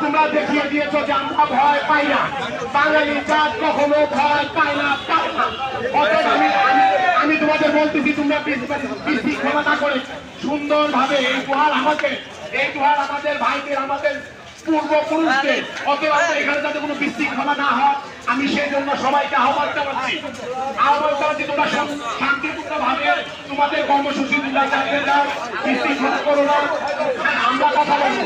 তোমরা দেখিয়ে দিয়েছ যে আমরা ভয় পাই না। বাঙালি জাত কখনো ভয় পায় না আমি, আমি- তোমাদের বলতেছি, তোমরা বিশৃঙ্খলা না করে সুন্দরভাবে এই গুহার আমাকে, এই গুহার আমাদের ভাইদের, আমাদের পূর্বপুরুষদের, অতএব এখানে যাতে কোনো বিশৃঙ্খলা না আমি সেই জন্য সবাইকে আহ্বান জানাচ্ছি। আহ্বান জানাচ্ছি তোমরা শান্তিপূর্ণ ভাবে তোমাদের কর্মসূচি করো না। হ্যাঁ, আমরা কথা বলব।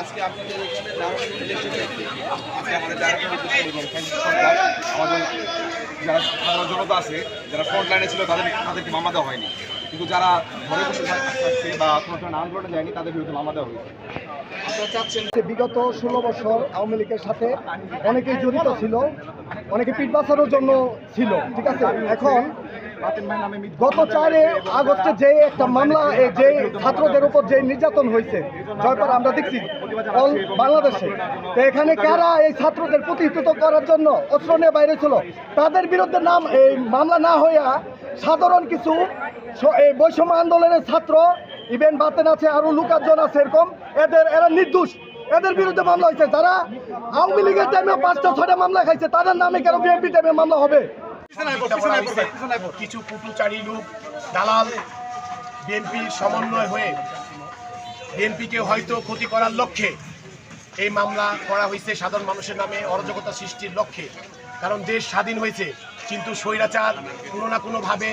আজকে আমাদের যারা যারা সাধারণ জনতা আছে, যারা ফ্রন্ট লাইনে ছিল, তাদের তাদেরকে মামা দেওয়া হয়নি। কিন্তু যারা ঘরে বসে থাকছে বা কোনো ধরনের আন্দোলনে যায়নি তাদের বিরুদ্ধে মামলা দেওয়া হয়েছে। বিগত ষোলো বছর আওয়ামী লীগের সাথে অনেকেই জড়িত ছিল, অনেকে পিঠ বাঁচানোর জন্য ছিল, ঠিক আছে? এখন গত চারে আগস্টে যে একটা মামলা যে ছাত্রদের উপর যে নির্যাতন হয়েছে জয়পার আমরা দেখছি বাংলাদেশে, তো এখানে কারা এই ছাত্রদের প্রতিষ্ঠিত করার জন্য অস্ত্র নিয়ে বাইরে ছিল? তাদের বিরুদ্ধে নাম, এই মামলা না হইয়া সাধারণ কিছু বৈষম্য আন্দোলনের ছাত্র ইভেন বাতেন আছে আরও লুকাজন আছে এরকম। এদের এরা নির্দোষ। এদের বিরুদ্ধে মামলা হয়েছে যারা আওয়ামী লীগের টাইমে পাঁচটা ছয়টা মামলা খাইছে তাদের নামে কেন বিএনপি টাইমে মামলা হবে? কিছু পুটুচারী লোক দালাল বিএনপির সমন্বয় হয়ে বিএনপিকে হয়তো ক্ষতি করার লক্ষ্যে এই মামলা করা হয়েছে সাধারণ মানুষের নামে অরাজকতা সৃষ্টির লক্ষ্যে। কারণ দেশ স্বাধীন হয়েছে কিন্তু স্বৈরাচার কোনো না কোনোভাবে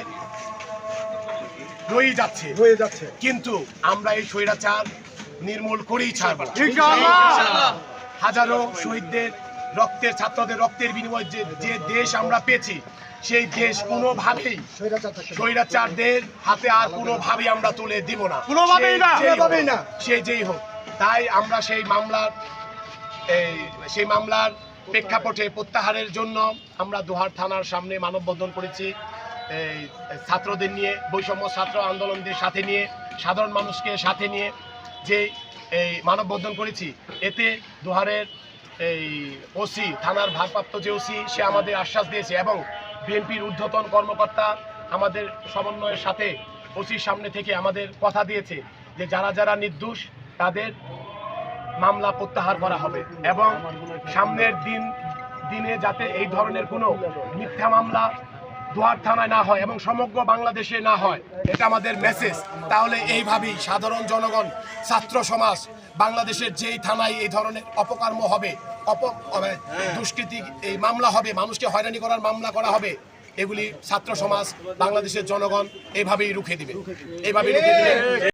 রয়েই যাচ্ছে। হয়ে যাচ্ছে। কিন্তু আমরা এই স্বৈরাচার নির্মূল করেই ছাড়ব হাজারো শহীদদের রক্তের ছাত্রদের রক্তের বিনিময়ে যে যে দেশ আমরা পেয়েছি সেই দেশ কোনোভাবেই স্বৈরাচারদের হাতে আর কোনোভাবেই আমরা তুলে দিব না। কোনোভাবেই না। সে যেই হোক, তাই আমরা সেই মামলার এই সেই মামলার প্রেক্ষাপটে প্রত্যাহারের জন্য আমরা দোহার থানার সামনে মানববন্ধন করেছি। ছাত্রদের নিয়ে, বৈষম্য ছাত্র আন্দোলনদের সাথে নিয়ে, সাধারণ মানুষকে সাথে নিয়ে যে এই মানববন্ধন করেছি, এতে দোহারের এই ওসি, থানার ভারপ্রাপ্ত যে ওসি, সে আমাদের আশ্বাস দিয়েছে এবং বিএনপির ঊর্ধ্বতন কর্মকর্তা আমাদের সমন্বয়ের সাথে ওসির সামনে থেকে আমাদের কথা দিয়েছে যে যারা যারা নির্দোষ, তাদের মামলা প্রত্যাহার করা হবে এবং সামনের দিন, দিনে যাতে এই ধরনের কোনো মিথ্যা মামলা দুয়ার থানায় না হয় এবং সমগ্র বাংলাদেশে না হয়, এটা আমাদের মেসেজ তাহলে এইভাবেই সাধারণ জনগণ, ছাত্র সমাজ, বাংলাদেশের যেই থানায় এই ধরনের অপকর্ম হবে, অপ দুষ্কৃতি এই মামলা হবে, মানুষকে হয়রানি করার মামলা করা হবে, এগুলি ছাত্র সমাজ, বাংলাদেশের জনগণ এইভাবেই রুখে দিবে। এইভাবেই রুখে দিবে।